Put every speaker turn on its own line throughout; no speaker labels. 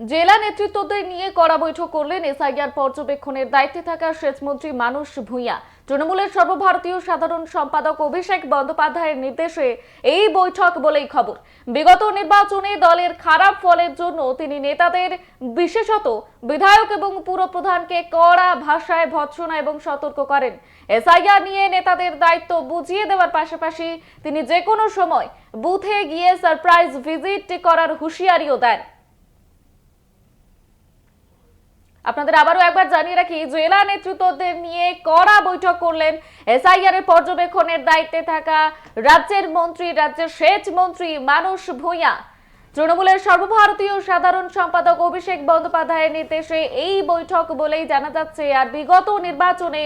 জেলা নেতৃত্বদের নিয়ে কড়া বৈঠক করলেন এসআইআর পর্যবেক্ষণের দায়িত্বে থাকা সেচমন্ত্রী মানুষ ভূঁইয়া। তৃণমূলের সর্বভারতীয় সাধারণ সম্পাদক অভিষেক বন্দ্যোপাধ্যায়ের নির্দেশে এই বৈঠক বলেই খবর। বিগত নির্বাচনে দলের খারাপ ফলের জন্য তিনি নেতাদের, বিশেষত বিধায়ক এবং পুরপ্রধানকে কড়া ভাষায় ভৎসনা এবং সতর্ক করেন। এসআইআর নিয়ে নেতাদের দায়িত্ব বুঝিয়ে দেওয়ার পাশাপাশি তিনি যে কোনো সময় বুথে গিয়ে সারপ্রাইজ ভিজিট করার হুঁশিয়ারিও দেন। আপনাদের আবারও একবার জানিয়ে রাখি, জেলা নেতৃত্বদের নিয়ে কড়া বৈঠক করলেন এসআইআর এর পর্যবেক্ষণের দায়িত্বে থাকা রাজ্যের মন্ত্রী, রাজ্যের সেচ মন্ত্রী মানুষ ভূঁইয়া। তৃণমূলের সর্বভারতীয় সাধারণ সম্পাদক অভিষেক বন্দ্যোপাধ্যায়ের নির্দেশে এই বৈঠক বলেই জানা যাচ্ছে, আর বিগত নির্বাচনে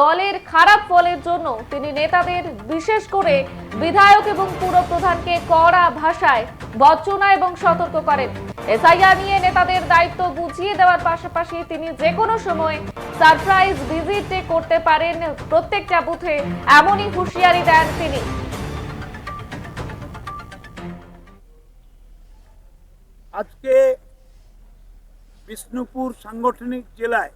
দলের খারাপ ফলের জন্য তিনি নেতাদের, বিশেষ করে বিধায়ক এবং পুরপ্রধানকে কড়া ভাষায় বর্চনা এবং সতর্ক করেন। এসআইআর নিয়ে নেতাদের দায়িত্ব বুঝিয়ে দেওয়ার পাশাপাশি তিনি যে কোনো সময় সারপ্রাইজ ভিজিট করতে পারেন প্রত্যেকটা বুথে, এমনই হুঁশিয়ারি দেন তিনি।
আজকে বিষ্ণুপুর সাংগঠনিক জেলায়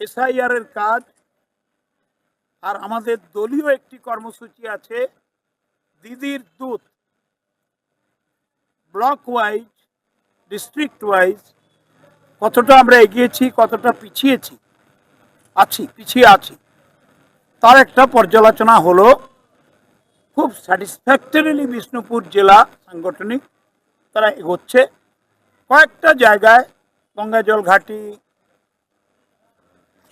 এসআইআর এর কাজ আর আমাদের দলীয় একটি কর্মসূচি আছে দিদির দূত ব্লক ওয়াইজ ডিস্ট্রিক্ট ওয়াইজ কতটা আমরা এগিয়েছি, কতটা পিছিয়েছি? আছি, পিছিয়ে আছি। তার একটা পর্যালোচনা হলো, খুব স্যাটিসফ্যাক্টরিলি বিষ্ণুপুর জেলা সাংগঠনিক তারা এগোচ্ছে। কয়েকটা জায়গায় গঙ্গাজল ঘাটি,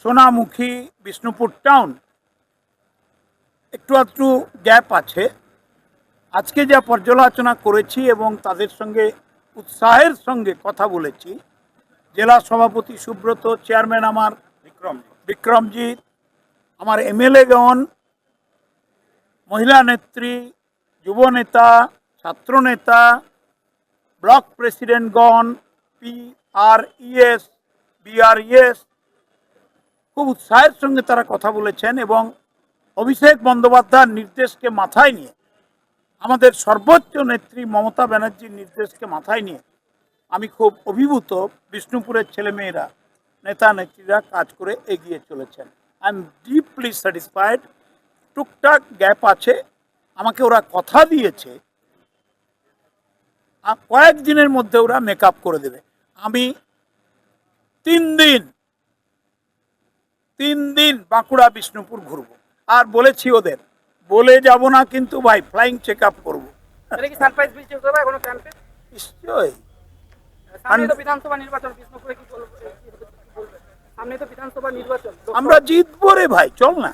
সোনামুখী, বিষ্ণুপুর টাউন একটু একটু গ্যাপ আছে। আজকে যা পর্যালোচনা করেছি এবং তাদের সঙ্গে উৎসাহের সঙ্গে কথা বলেছি জেলা সভাপতি সুব্রত চেয়ারম্যান আমার বিক্রম বিক্রমজিৎ আমার এমএলএগণ মহিলা নেত্রী যুব নেতা ছাত্র নেতা ব্লক প্রেসিডেন্টগণ পি আর ইএস বিআরইএস খুব উৎসাহের সঙ্গে তারা কথা বলেছেন এবং অভিষেক বন্দ্যোপাধ্যায়ের নির্দেশকে মাথায় নিয়ে আমাদের সর্বোচ্চ নেত্রী মমতা ব্যানার্জির নির্দেশকে মাথায় নিয়ে আমি খুব অভিভূত বিষ্ণুপুরের ছেলেমেয়েরা, নেতা নেত্রীরা কাজ করে এগিয়ে চলেছেন। আই এম ডিপলি স্যাটিসফাইড টুকটাক গ্যাপ আছে। আমাকে ওরা কথা দিয়েছে। আ- কয়েক দিনের মধ্যে ওরা মেকআপ করে দেবে। আমি তিন দিন তিন দিন বাঁকুড়া, বিষ্ণুপুর ঘুরবো। আর বলেছি ওদের বলে যাব না কিন্তু ভাই ফ্লাইং চেক আপ করব আমরা জিতবো রে ভাই চল না।